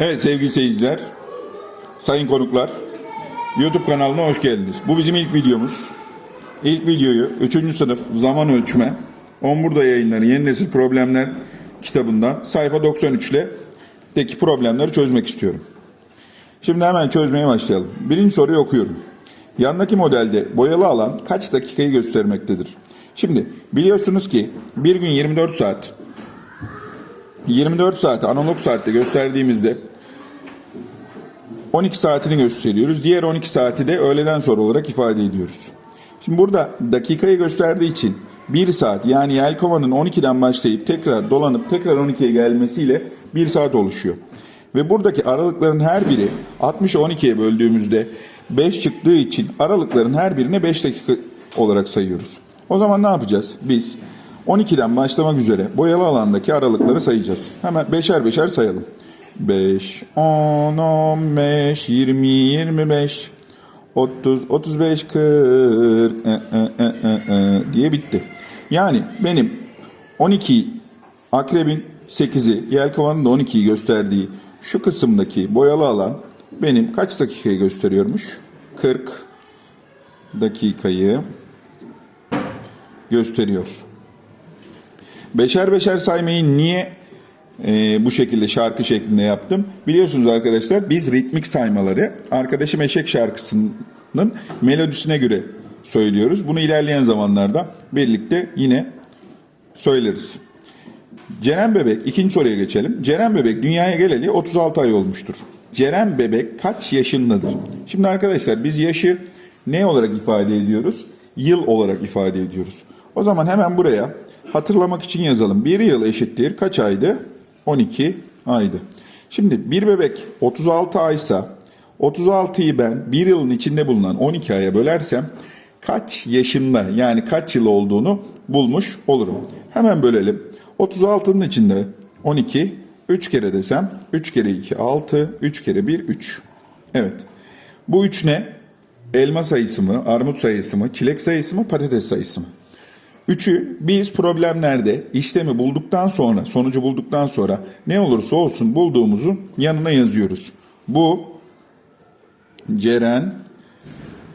Evet sevgili seyirciler, sayın konuklar, YouTube kanalına hoş geldiniz. Bu bizim ilk videomuz. İlk videoyu 3. sınıf zaman ölçme, Omurda yayınları Yeni Nesil Problemler kitabından sayfa 93 ile deki problemleri çözmek istiyorum. Şimdi hemen çözmeye başlayalım. Birinci soruyu okuyorum. Yandaki modelde boyalı alan kaç dakikayı göstermektedir? Şimdi biliyorsunuz ki bir gün 24 saat 24 saati analog saatte gösterdiğimizde 12 saatini gösteriyoruz. Diğer 12 saati de öğleden sonra olarak ifade ediyoruz. Şimdi burada dakikayı gösterdiği için 1 saat yani yelkovanın 12'den başlayıp tekrar dolanıp tekrar 12'ye gelmesiyle 1 saat oluşuyor. Ve buradaki aralıkların her biri 60'ı 12'ye böldüğümüzde 5 çıktığı için aralıkların her birine 5 dakika olarak sayıyoruz. O zaman ne yapacağız? Biz 12'den başlamak üzere boyalı alandaki aralıkları sayacağız. Hemen beşer beşer sayalım. 5, 10, 15, 20, 25, 30, 35, 40 e, e, e, e, e, diye bitti. Yani benim 12 akrebin 8'i yelkovanın da 12'yi gösterdiği şu kısımdaki boyalı alan benim kaç dakikayı gösteriyormuş? 40 dakikayı gösteriyor. Beşer beşer saymayı niye e, bu şekilde şarkı şeklinde yaptım? Biliyorsunuz arkadaşlar biz ritmik saymaları Arkadaşım Eşek şarkısının melodisine göre söylüyoruz. Bunu ilerleyen zamanlarda birlikte yine söyleriz. Ceren Bebek ikinci soruya geçelim. Ceren Bebek dünyaya geleli 36 ay olmuştur. Ceren Bebek kaç yaşındadır? Şimdi arkadaşlar biz yaşı ne olarak ifade ediyoruz? Yıl olarak ifade ediyoruz. O zaman hemen buraya hatırlamak için yazalım. Bir yıl eşittir kaç aydı? 12 aydı. Şimdi bir bebek 36 aysa 36'yı ben bir yılın içinde bulunan 12 aya bölersem kaç yaşında yani kaç yıl olduğunu bulmuş olurum. Hemen bölelim. 36'nın içinde 12 3 kere desem 3 kere 2 6 3 kere 1 3. Evet. Bu 3 ne? Elma sayısı mı, armut sayısı mı, çilek sayısı mı, patates sayısı mı? Üçü biz problemlerde işlemi bulduktan sonra, sonucu bulduktan sonra ne olursa olsun bulduğumuzu yanına yazıyoruz. Bu Ceren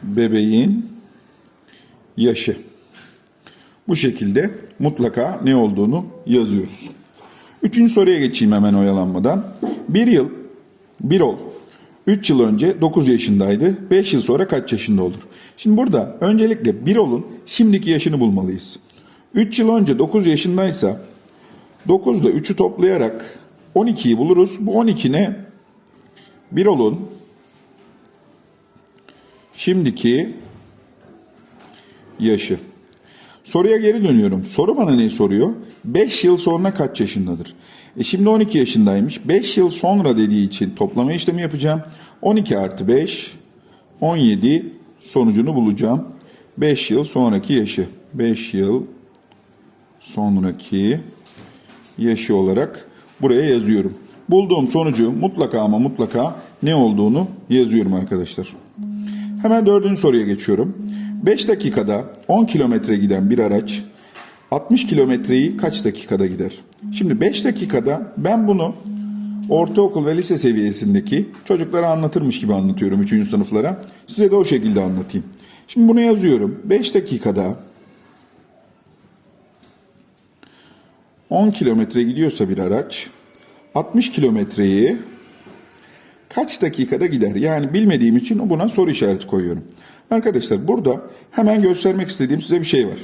bebeğin yaşı. Bu şekilde mutlaka ne olduğunu yazıyoruz. Üçüncü soruya geçeyim hemen oyalanmadan. Bir yıl, bir ol. 3 yıl önce 9 yaşındaydı. 5 yıl sonra kaç yaşında olur? Şimdi burada öncelikle bir olun şimdiki yaşını bulmalıyız. 3 yıl önce 9 yaşındaysa 9 ile 3'ü toplayarak 12'yi buluruz. Bu 12 ne? Bir olun şimdiki yaşı. Soruya geri dönüyorum. Soru bana ne soruyor? 5 yıl sonra kaç yaşındadır? E şimdi 12 yaşındaymış. 5 yıl sonra dediği için toplama işlemi yapacağım. 12 artı 5, 17 sonucunu bulacağım. 5 yıl sonraki yaşı. 5 yıl sonraki yaşı olarak buraya yazıyorum. Bulduğum sonucu mutlaka ama mutlaka ne olduğunu yazıyorum arkadaşlar. Hemen dördüncü soruya geçiyorum. 5 dakikada 10 kilometre giden bir araç 60 kilometreyi kaç dakikada gider? Şimdi 5 dakikada ben bunu ortaokul ve lise seviyesindeki çocuklara anlatırmış gibi anlatıyorum 3. sınıflara. Size de o şekilde anlatayım. Şimdi bunu yazıyorum. 5 dakikada 10 kilometre gidiyorsa bir araç 60 kilometreyi kaç dakikada gider? Yani bilmediğim için buna soru işareti koyuyorum. Arkadaşlar burada hemen göstermek istediğim size bir şey var.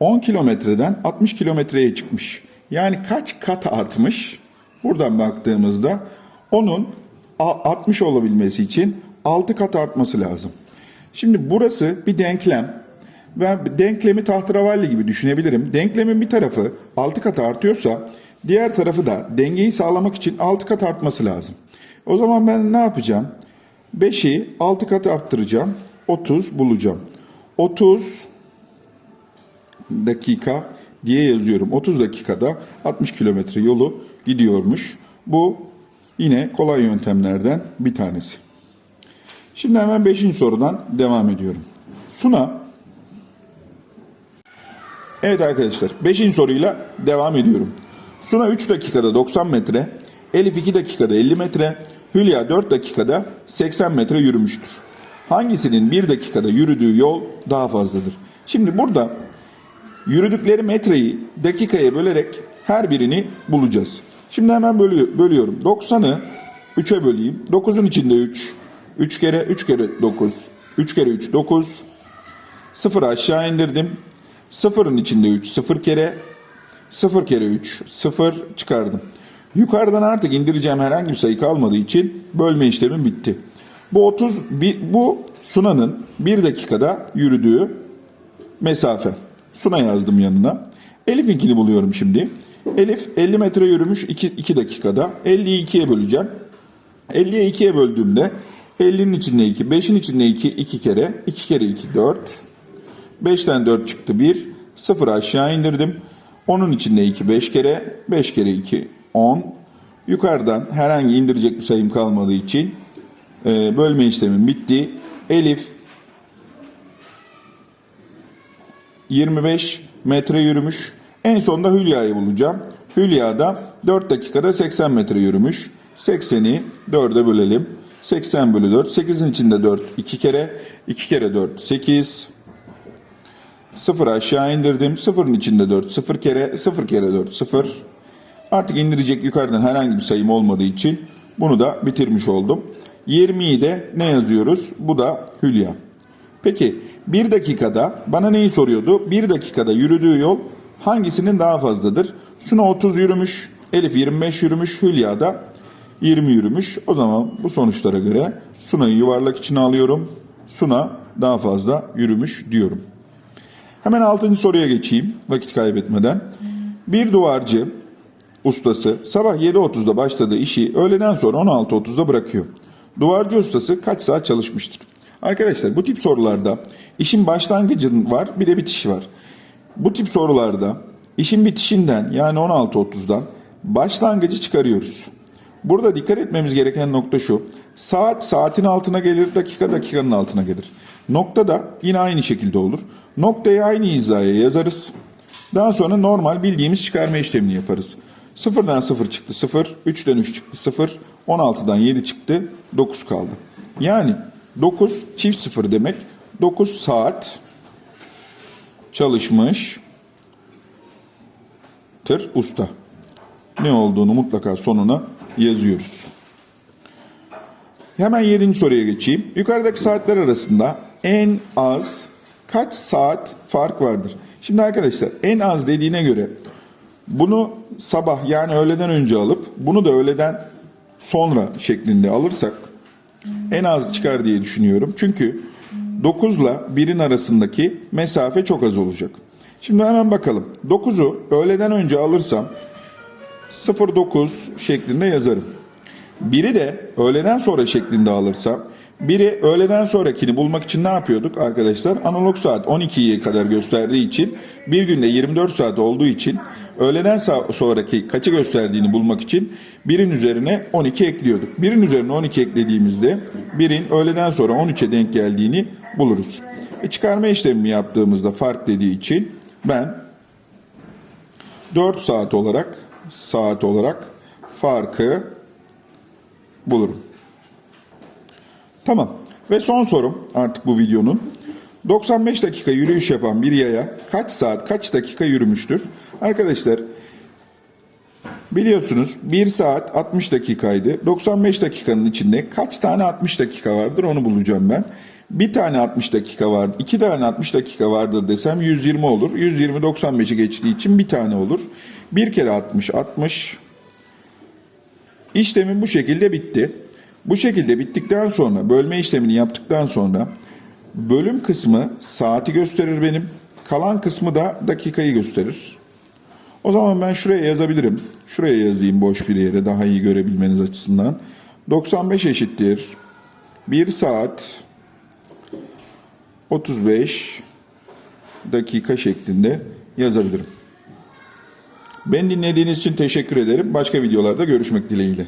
10 kilometreden 60 kilometreye çıkmış. Yani kaç kat artmış? Buradan baktığımızda onun 60 olabilmesi için 6 kat artması lazım. Şimdi burası bir denklem. Ve denklemi tahterevalli gibi düşünebilirim. Denklemin bir tarafı 6 kat artıyorsa diğer tarafı da dengeyi sağlamak için 6 kat artması lazım. O zaman ben ne yapacağım? 5'i 6 kat arttıracağım. 30 bulacağım. 30 dakika diye yazıyorum. 30 dakikada 60 kilometre yolu gidiyormuş. Bu yine kolay yöntemlerden bir tanesi. Şimdi hemen 5. sorudan devam ediyorum. Suna Evet arkadaşlar 5. soruyla devam ediyorum. Suna 3 dakikada 90 metre, Elif 2 dakikada 50 metre, Hülya 4 dakikada 80 metre yürümüştür. Hangisinin 1 dakikada yürüdüğü yol daha fazladır? Şimdi burada yürüdükleri metreyi dakikaya bölerek her birini bulacağız. Şimdi hemen bölü- bölüyorum. 90'ı 3'e böleyim. 9'un içinde 3. 3 kere 3 kere 9. 3 kere 3 9. 0 aşağı indirdim. 0'ın içinde 3 0 kere 0 kere 3 0 çıkardım. Yukarıdan artık indireceğim herhangi bir sayı kalmadığı için bölme işlemim bitti. Bu 30 bir- bu Suna'nın 1 dakikada yürüdüğü mesafe. Suna yazdım yanına. Elif'inkini buluyorum şimdi. Elif 50 metre yürümüş 2, 2 dakikada. 50'yi 2'ye böleceğim. 50'ye 2'ye böldüğümde 50'nin içinde 2, 5'in içinde 2, 2 kere. 2 kere 2, 4. 5'ten 4 çıktı 1. 0 aşağı indirdim. 10'un içinde 2, 5 kere. 5 kere 2, 10. Yukarıdan herhangi indirecek bir sayım kalmadığı için e, bölme işlemim bitti. Elif 25 metre yürümüş. En sonunda Hülya'yı bulacağım. Hülya da 4 dakikada 80 metre yürümüş. 80'i 4'e bölelim. 80 bölü 4. 8'in içinde 4 2 kere. 2 kere 4 8. 0 aşağı indirdim. 0'ın içinde 4 0 kere. 0 kere 4 0. Artık indirecek yukarıdan herhangi bir sayım olmadığı için bunu da bitirmiş oldum. 20'yi de ne yazıyoruz? Bu da Hülya. Peki bir dakikada bana neyi soruyordu? Bir dakikada yürüdüğü yol hangisinin daha fazladır? Suna 30 yürümüş, Elif 25 yürümüş, Hülya da 20 yürümüş. O zaman bu sonuçlara göre Suna'yı yuvarlak içine alıyorum. Suna daha fazla yürümüş diyorum. Hemen 6. soruya geçeyim vakit kaybetmeden. Bir duvarcı ustası sabah 7.30'da başladığı işi öğleden sonra 16.30'da bırakıyor. Duvarcı ustası kaç saat çalışmıştır? Arkadaşlar bu tip sorularda işin başlangıcı var bir de bitişi var. Bu tip sorularda işin bitişinden yani 16.30'dan başlangıcı çıkarıyoruz. Burada dikkat etmemiz gereken nokta şu. Saat saatin altına gelir, dakika dakikanın altına gelir. Nokta da yine aynı şekilde olur. Noktayı aynı hizaya yazarız. Daha sonra normal bildiğimiz çıkarma işlemini yaparız. Sıfırdan 0 çıktı 0, 3'ten 3 çıktı 0, 16'dan 7 çıktı 9 kaldı. Yani 9 çift 0 demek 9 saat çalışmış tır usta. Ne olduğunu mutlaka sonuna yazıyoruz. Hemen 7. soruya geçeyim. Yukarıdaki saatler arasında en az kaç saat fark vardır? Şimdi arkadaşlar en az dediğine göre bunu sabah yani öğleden önce alıp bunu da öğleden sonra şeklinde alırsak en az çıkar diye düşünüyorum. Çünkü 9 ile 1'in arasındaki mesafe çok az olacak. Şimdi hemen bakalım. 9'u öğleden önce alırsam 09 şeklinde yazarım. Biri de öğleden sonra şeklinde alırsam biri öğleden sonrakini bulmak için ne yapıyorduk arkadaşlar? Analog saat 12'ye kadar gösterdiği için bir günde 24 saat olduğu için öğleden sonraki kaçı gösterdiğini bulmak için birin üzerine 12 ekliyorduk. Birin üzerine 12 eklediğimizde birin öğleden sonra 13'e denk geldiğini buluruz. E çıkarma işlemini yaptığımızda fark dediği için ben 4 saat olarak saat olarak farkı bulurum. Tamam. Ve son sorum artık bu videonun. 95 dakika yürüyüş yapan bir yaya kaç saat kaç dakika yürümüştür? Arkadaşlar biliyorsunuz 1 saat 60 dakikaydı. 95 dakikanın içinde kaç tane 60 dakika vardır onu bulacağım ben. Bir tane 60 dakika var, iki tane 60 dakika vardır desem 120 olur. 120 95'i geçtiği için bir tane olur. Bir kere 60 60 İşlemim bu şekilde bitti. Bu şekilde bittikten sonra bölme işlemini yaptıktan sonra bölüm kısmı saati gösterir benim. Kalan kısmı da dakikayı gösterir. O zaman ben şuraya yazabilirim. Şuraya yazayım boş bir yere daha iyi görebilmeniz açısından. 95 eşittir. 1 saat 35 dakika şeklinde yazabilirim. Ben dinlediğiniz için teşekkür ederim. Başka videolarda görüşmek dileğiyle.